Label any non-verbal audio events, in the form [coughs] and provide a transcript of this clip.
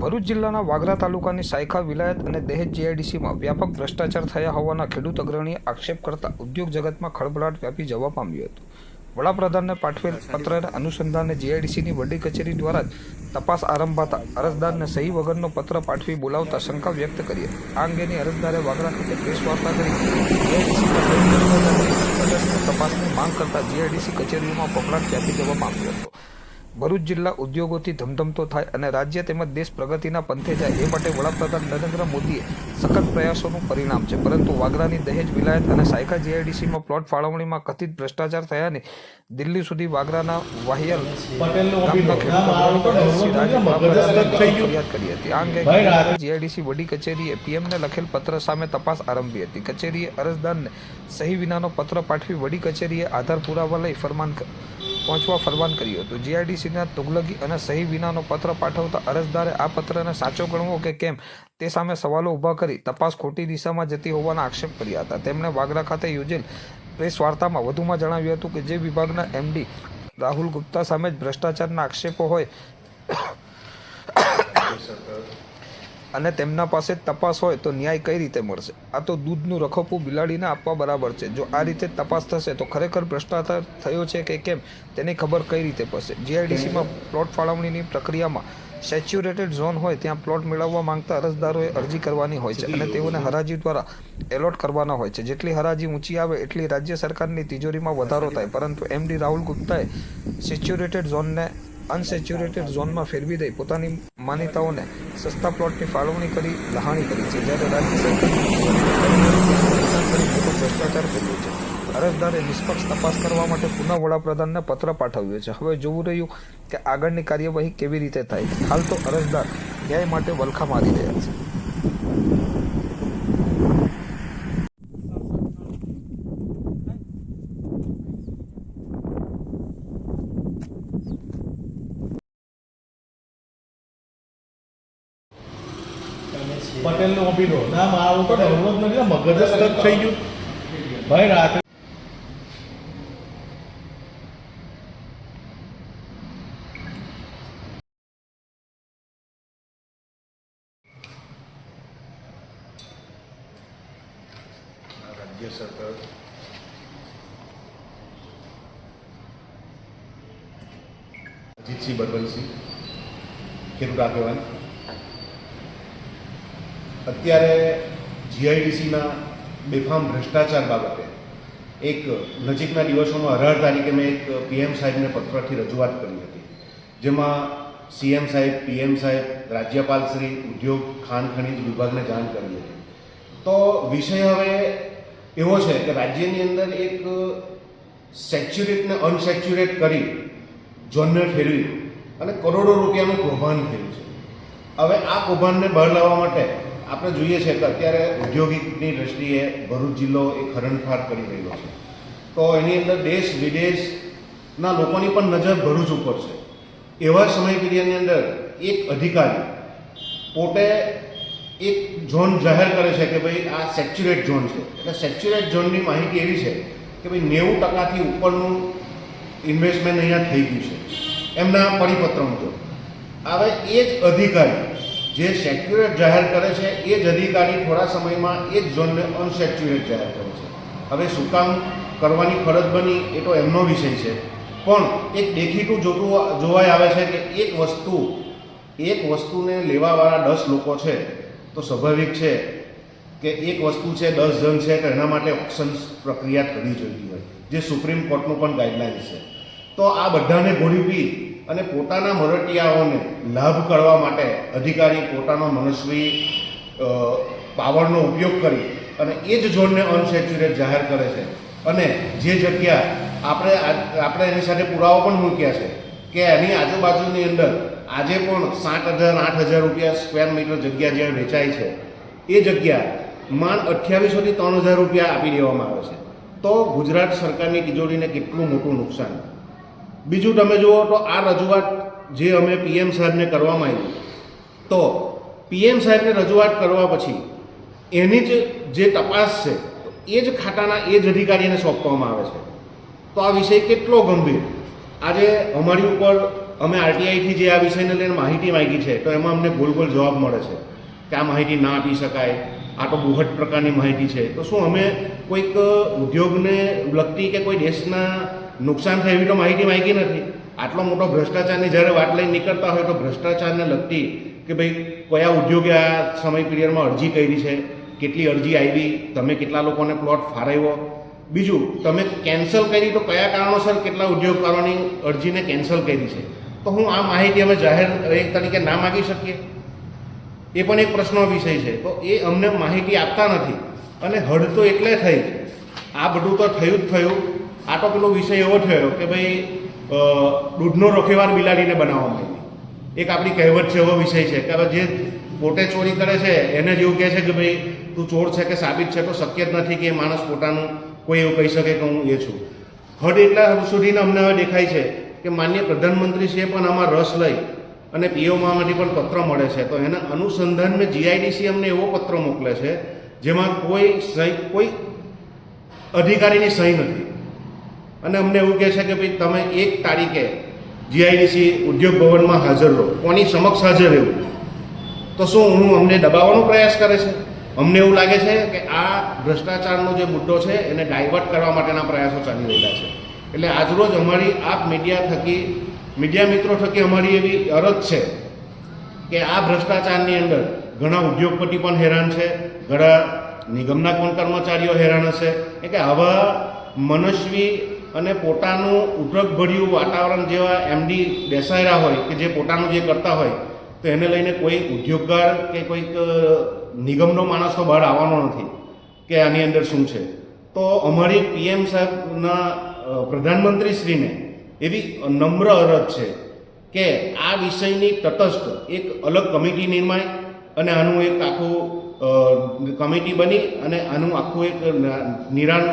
ભરૂચ જિલ્લાના વાગરા તાલુકાની સાયખા વિલાયત અને દહેજ જીઆઈડીસીમાં વ્યાપક ભ્રષ્ટાચાર થયા હોવાના ખેડૂત અગ્રણીએ આક્ષેપ કરતા ઉદ્યોગ જગતમાં ખળભળાટ વ્યાપી જવા પામ્યું હતું. વડાપ્રધાનને પાઠવેલ પત્રના અનુસંધાને જીઆઈડીસીની વડી કચેરી દ્વારા જ તપાસ આરંભાતા અરજદારને સહી વગરનો પત્ર પાઠવી બોલાવતા શંકા વ્યક્ત કરી આ અંગેની અરજદારે વાગરા ખાતે પ્રેસ કરી તપાસની માંગ કરતા જીઆઈડીસી કચેરીઓમાં પકડાટ વ્યાપી જવા પામ્યો હતો? ભરૂચ જિલ્લા ઉદ્યોગોથી ધમધમતો થાય અને રાજ્ય તેમજ દેશ પ્રગતિના પંથે જાય એ માટે વડાપ્રધાન નરેન્દ્ર મોદીએ સખત પ્રયાસોનું પરિણામ છે. પરંતુ વાગરાની દહેજ વિલાયત અને સાયકા જીઆઈડીસીમાં પ્લોટ ફાળવણીમાં કથિત ભ્રષ્ટાચાર થયાની દિલ્હી સુધી વાગરાના વાહિયાલ. ફરિયાદ કરી હતી. આ અંગે જીઆઈડીસી વડી કચેરીએ પીએમને લખેલ પત્ર સામે તપાસ આરંભી હતી. કચેરીએ અરજદારને સહી વિનાનો પત્ર પાઠવી વડી કચેરીએ આધાર પુરાવા લઈ ફરમાન પહોંચવા ફરમાન કર્યું હતું. જીઆઈડીસીના તુગલકી અને સહી વિનાનો પત્ર પાઠવતા અરજદારે આ પત્રને સાચો ગણવો કે કેમ તે સામે સવાલો ઊભા કરી તપાસ ખોટી દિશામાં જતી હોવાના આક્ષેપ કર્યા હતા. તેમણે વાગરા ખાતે યોજેલ પ્રેસ વાર્તામાં વધુમાં જણાવ્યું હતું કે જે વિભાગના એમડી રાહુલ ગુપ્તા સામે જ ભ્રષ્ટાચારના આક્ષેપો હોય. [coughs] અને તેમના પાસે તપાસ હોય તો ન્યાય કઈ રીતે મળશે? આ તો દૂધનું રખોપું બિલાડીને આપવા બરાબર છે. જો આ રીતે તપાસ થશે તો ખરેખર ભ્રષ્ટાચાર થયો છે કે કેમ, તેની ખબર કઈ રીતે પડશે? જીઆઈડીસીમાં પ્લોટ ફાળવણીની પ્રક્રિયામાં સેચ્યુરેટેડ ઝોન હોય ત્યાં પ્લોટ મેળવવા માંગતા અરજદારોએ અરજી કરવાની હોય છે અને તેઓને હરાજી દ્વારા એલોટ કરવાના હોય છે. જેટલી હરાજી ઊંચી આવે એટલી રાજ્ય સરકારની તિજોરીમાં વધારો થાય. પરંતુ એમડી રાહુલ ગુપ્તાએ સેચ્યુરેટેડ ઝોનને અનસેચ્યુરેટેડ ઝોનમાં ફેરવી દઈ પોતાની માન્યતાઓને સસ્તા પ્લોટની ફાળવણી કરી લહાણી કરી છે, જ્યારે રાજ્ય સરકારે ભ્રષ્ટાચાર કર્યો છે. અરજદારે નિષ્પક્ષ તપાસ કરવા માટે પુનઃ વડાપ્રધાનને પત્ર પાઠવ્યો છે. હવે જોવું રહ્યું કે આગળની કાર્યવાહી કેવી રીતે થાય. હાલ તો અરજદાર ન્યાય માટે વલખા મારી રહ્યા છે. પટેલનું અભિનો નામ આવું તો જ નથી. મગજ સ્ટક થઈ ગયું. ભાઈ રાત્રે રાજ્ય સરકાર અજીતસિંહ બરબલસિંહ ખેડૂત આગેવાન અત્યારે જીઆઈડીસીના બેફામ ભ્રષ્ટાચાર બાબતે એક નજીકના દિવસોમાં અઢાર તારીખે મેં એક પીએમ સાહેબને પત્રથી રજૂઆત કરી હતી, જેમાં સીએમ સાહેબ, પીએમ સાહેબ, રાજ્યપાલ શ્રી, ઉદ્યોગ, ખાન, ખનિજ વિભાગને જાણ કરી હતી. તો વિષય હવે એવો છે કે રાજ્યની અંદર એક સેચ્યુરેટને અનસેચ્યુરેટ કરી ઝોનને ફેરવી અને કરોડો રૂપિયાનું કૌભાંડ થયું છે. હવે આ કૌભાંડને બહાર લાવવા માટે આપણે જોઈએ છે કે અત્યારે ઔદ્યોગિકની દ્રષ્ટિએ ભરૂચ જિલ્લો એ ખરણફાર કરી રહ્યો છે. તો એની અંદર દેશ વિદેશના લોકોની પણ નજર ભરૂચ ઉપર છે. એવા સમય પીરિયડની અંદર એક અધિકારી પોતે એક ઝોન જાહેર કરે છે કે ભાઈ આ સેચ્યુરેટ ઝોન છે. એટલે સેચ્યુરેટ ઝોનની માહિતી એવી છે કે ભાઈ નેવું ટકાથી ઉપરનું ઇન્વેસ્ટમેન્ટ અહીંયા થઈ ગયું છે. એમના પરિપત્ર મુજબ. હવે એ જ અધિકારી જે સેક્યુરેટ જાહેર કરે છે, એ જ અધિકારી થોડા સમયમાં એ જ ઝોનને અનસેક્યુરેટ જાહેર કરે છે. હવે શું કામ કરવાની ફરજ બની, એ તો એમનો વિષય છે. પણ એક દેખીતું જોતું જોવાય આવે છે કે એક વસ્તુ, એક વસ્તુને લેવાવાળા દસ લોકો છે, તો સ્વાભાવિક છે કે એક વસ્તુ છે, દસ જણ છે, તો એના માટે ઓપ્શન પ્રક્રિયા કરવી જોઈએ. જે સુપ્રીમ કોર્ટનું પણ ગાઈડલાઇન્સ છે. તો આ બધાને ગોળી પી અને પોતાના મરટિયાઓને લાભ કરવા માટે અધિકારી પોતાનો મનસ્વી પાવરનો ઉપયોગ કરી અને એ જ ઝોનને અનસેચ્યુરેટ જાહેર કરે છે. અને જે જગ્યા આપણે આપણે એની સાથે પુરાવા પણ મૂક્યા છે કે એની આજુબાજુની અંદર આજે પણ સાત હજાર, આઠ હજાર રૂપિયા સ્ક્વેર મીટર જગ્યા જ્યાં વેચાય છે, એ જગ્યા માંડ અઠ્યાવીસોથી ત્રણ હજાર રૂપિયા આપી દેવામાં આવે છે. તો ગુજરાત સરકારની તિજોરીને કેટલું મોટું નુકસાન? બીજું તમે જુઓ તો આ રજૂઆત જે અમે પીએમ સાહેબને કરવામાં આવી. તો પીએમ સાહેબને રજૂઆત કરવા પછી એની જ જે તપાસ છે એ જ ખાતાના એ જ અધિકારીને સોંપવામાં આવે છે. તો આ વિષય કેટલો ગંભીર. આજે અમારી ઉપર અમે આરટીઆઈથી જે આ વિષયને લઈને માહિતી માંગી છે, તો એમાં અમને ગોલ ગોલ જવાબ મળે છે કે આ માહિતી ના આપી શકાય, આ તો બુહટ પ્રકારની માહિતી છે. તો શું અમે કોઈક ઉદ્યોગને લગતી કે કોઈ દેશના નુકસાન થાય તો માહિતી માગી નથી. આટલો મોટો ભ્રષ્ટાચારની જ્યારે વાત લઈને નીકળતા હોય તો ભ્રષ્ટાચારને લગતી કે ભાઈ, કયા ઉદ્યોગે આ સમય પિરિયડમાં અરજી કરી છે, કેટલી અરજી આવી, તમે કેટલા લોકોને પ્લોટ ફાળવ્યો બીજું, તમે કેન્સલ કરી તો કયા કારણોસર કેટલા ઉદ્યોગકારોની અરજીને કેન્સલ કરી છે? તો હું આ માહિતી અમે જાહેર તરીકે ના માગી શકીએ. એ પણ એક પ્રશ્નનો વિષય છે. તો એ અમને માહિતી આપતા નથી. અને હડ તો એટલે થઈ. આ બધું તો થયું જ થયું. આ પેલો વિષય એવો થયો કે ભાઈ દૂધનો રોખેવાર બિલાડીને બનાવવામાં આવી એક આપણી કહેવત છે એવો વિષય છે કે હવે જે પોતે ચોરી કરે છે, એને જ એવું કહે છે કે ભાઈ, તું ચોર છે કે સાબિત છે તો શક્ય જ નથી કે એ માણસ પોતાનું કોઈ એવું કહી શકે કે હું એ છું. હદ એટલા સુધીને અમને હવે દેખાય છે કે માન્ય પ્રધાનમંત્રીશ્રીએ પણ આમાં રસ લઈ અને પીઓમાંથી પણ પત્ર મળે છે. તો એના અનુસંધાનને જીઆઈડીસી અમને એવો પત્ર મોકલે છે જેમાં કોઈ સહી, કોઈ અધિકારીની સહી નથી. અને અમને એવું કહે છે કે ભાઈ, તમે એક તારીખે જીઆઈડીસી ઉદ્યોગ ભવનમાં હાજર રહો. કોની સમક્ષ હાજર રહેવું? તો શું હું અમને દબાવવાનો પ્રયાસ કરે છે? અમને એવું લાગે છે કે આ ભ્રષ્ટાચારનો જે મુદ્દો છે, એને ડાયવર્ટ કરવા માટેના પ્રયાસો ચાલી રહ્યા છે. એટલે આજરોજ અમારી આપ મીડિયા થકી મીડિયા મિત્રો થકી અમારી એવી અરજ છે કે આ ભ્રષ્ટાચારની અંદર ઘણા ઉદ્યોગપતિ પણ હેરાન છે, ઘણા નિગમના પણ કર્મચારીઓ હેરાન હશે. એટલે આવા મનસ્વી અને પોતાનું ઉદ્રકભર્યું વાતાવરણ જેવા એમડી બેસાયેલા હોય કે જે પોતાનું જે કરતા હોય, તો એને લઈને કોઈ ઉદ્યોગકાર કે કોઈક નિગમનો માણસ તો બહાર આવવાનો નથી કે આની અંદર શું છે. તો અમારી પીએમ સાહેબના પ્રધાનમંત્રીશ્રીને એવી નમ્ર અરજ છે કે આ વિષયની તટસ્થ એક અલગ કમિટી નિર્માય અને આનું એક આખું કમિટી બની અને આનું આખું એક નિરાણ